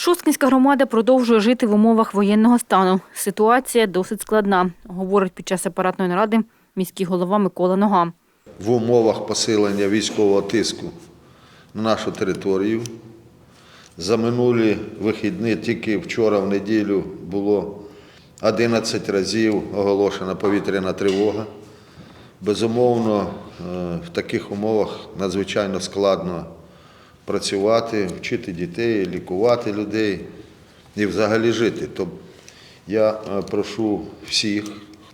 Шосткинська громада продовжує жити в умовах воєнного стану. Ситуація досить складна, говорить під час апаратної наради міський голова Микола Нога. в умовах посилення військового тиску на нашу територію. За минулі вихідні тільки вчора в неділю було 11 разів оголошена повітряна тривога. Безумовно, е, в таких умовах надзвичайно складно працювати, вчити дітей, лікувати людей і взагалі жити. Тобто я е, прошу всіх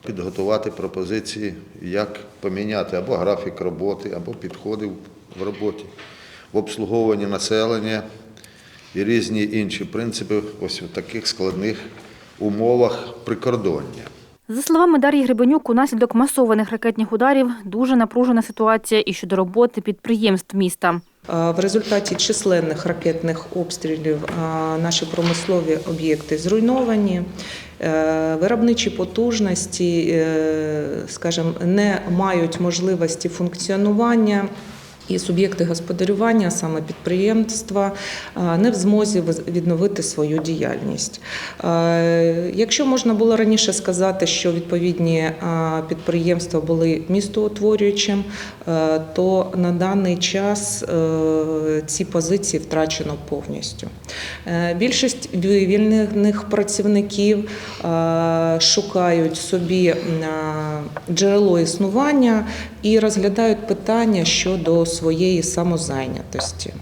підготувати пропозиції, як поміняти або графік роботи, або підходи в роботі, в обслуговуванні населення і різні інші принципи ось у таких складних умовах прикордоння. За словами Дар'ї Гребенюк, унаслідок масованих ракетних ударів дуже напружена ситуація і щодо роботи підприємств міста. А В результаті численних ракетних обстрілів наші промислові об'єкти зруйновані, е, виробничі потужності, е, скажімо, не мають можливості функціонування. І суб'єкти господарювання, саме підприємства, не в змозі відновити свою діяльність. Е, Якщо можна було раніше сказати, що відповідні підприємства були містоутворюючим, е, то на даний час е, ці позиції втрачено повністю. Е, Більшість вивільнених працівників е, шукають собі е, джерело існування і розглядають питання щодо своєї самозайнятості.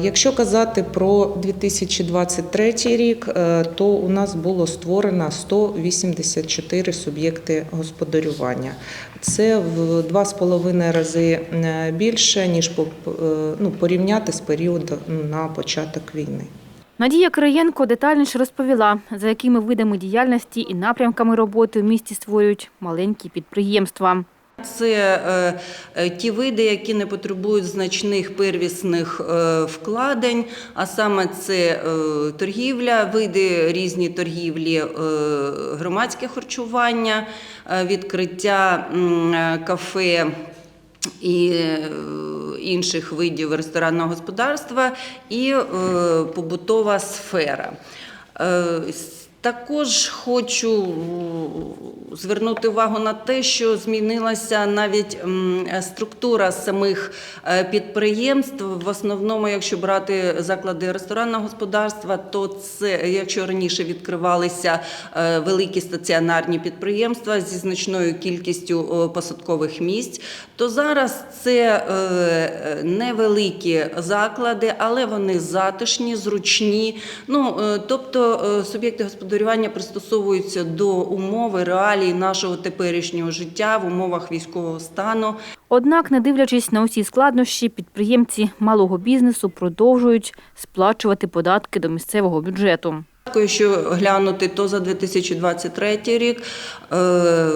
Якщо казати про 2023 рік, е, то у нас було створено 184 суб'єкти господарювання. Це в два з половиною рази е, більше ніж е, ну, порівняти з періодом на початок війни. Надія Кириєнко детальніше розповіла, за якими видами діяльності і напрямками роботи в місті створюють маленькі підприємства. Це е, е, ті види, які не потребують значних первісних е, вкладень, а саме це торгівля, види різні торгівлі, громадське харчування, відкриття кафе і інших видів ресторанного господарства і побутова сфера. Е, також хочу звернути увагу на те, що змінилася навіть структура самих е, підприємств. В основному, якщо брати заклади ресторанного господарства, то це якщо раніше відкривалися е, великі стаціонарні підприємства зі значною кількістю е, посадкових місць, то зараз це е, невеликі заклади, але вони затишні, зручні. Ну е, тобто е, суб'єкти господарювання пристосовуються до умови реалій нашого теперішнього життя в умовах військового стану. Однак, не дивлячись на усі складнощі, підприємці малого бізнесу продовжують сплачувати податки до місцевого бюджету. Якщо глянути, то за 2023 рік е,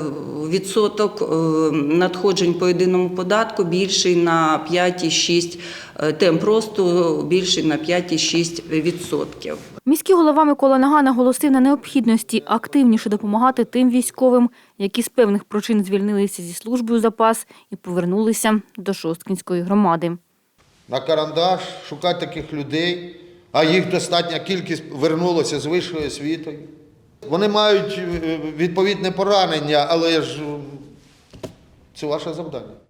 відсоток е, надходжень по єдиному податку більший на 5,6, е, темп росту більший на 5,6 відсотків. Міський голова Микола Нага наголосив на необхідності активніше допомагати тим військовим, які з певних причин звільнилися зі служби у запас і повернулися до Шосткінської громади. На карандаш шукати таких людей, а їх достатня кількість вернулося з вищою освітою. Вони мають е, відповідне поранення, але ж це ваше завдання.